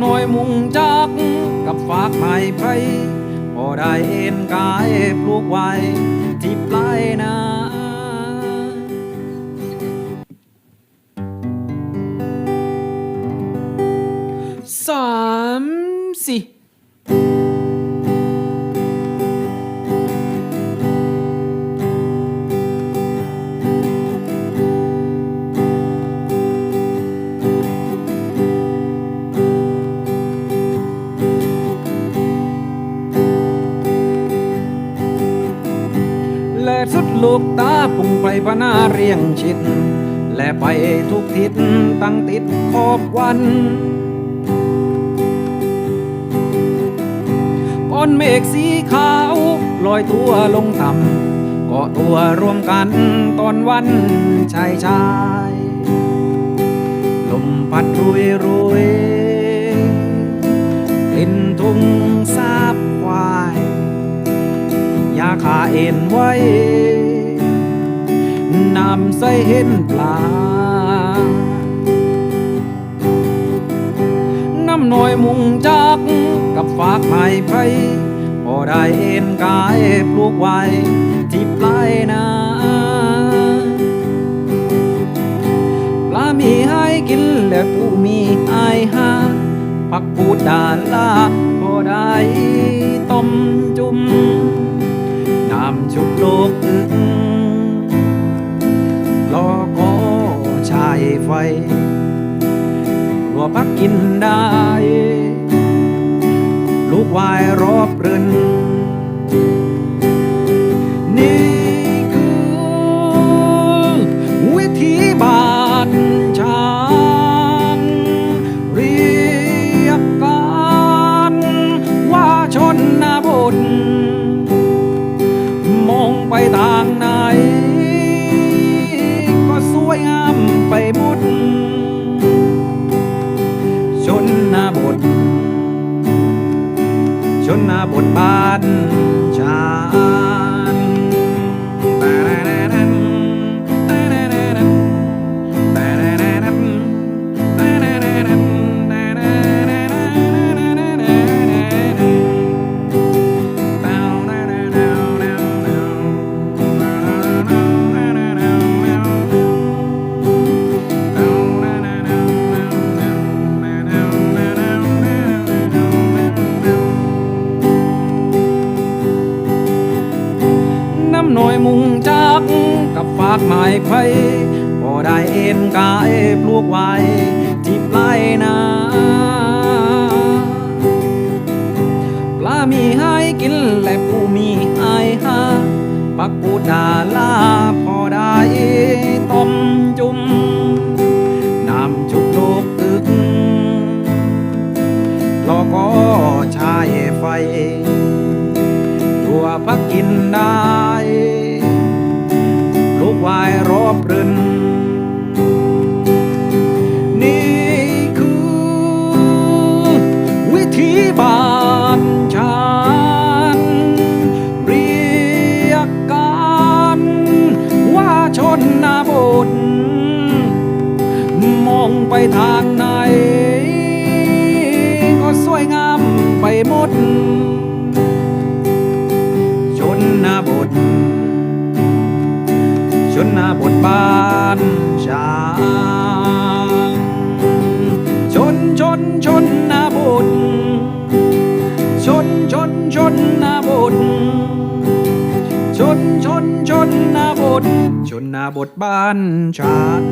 หน่อยมุงจัก กับฝากไม้ไผ่พอได้เอ็นกายปลูกไว้ที่ปลายนาสามสี่ สุดลูกตาปุ่งไปพนาเรียงชิด และไปทุกทิศตั้งติดขอบวันก้อนเมฆสีขาวลอยตัวลงต่ำเกาะตัวรวมกันตอนวันชายชาย ลมพัดรุยรุ ยาขาเอ็นไว้นำใส่เห็นปลาน้ำหน่อยมุงจักกับฝากไม้ไผ่พอได้เอ็นกายปลูกไว้ที่ปลายนาปลามีให้กินและผู้มีไอหาผักปูดด่านลาพอได้ต้มจุ่ม น้ำชุบโลกอึงรอก็ชายไฟตัวพักกินได้ ลูกวายรอบรืนนี่ บทบาท หน่อยมุงจักกับฝากไม้ไผ่พอได้เอ็นกายปลูกไว้ที่ปลายนาปลามีให้กินและผู้มีไอายหาปักปูดาลาพอได้ต้มจุ่มน้ำชุบโลกตึกรอก็ชายไฟตัวพักกินได้ งไปทางไหน ก็สวยงามไปหมด ชนนบท ชนนบทบ้านชางชนชนชนนบท ชนชนชนนบท ชนชนชนนบท ชนนบทบ้านฉัน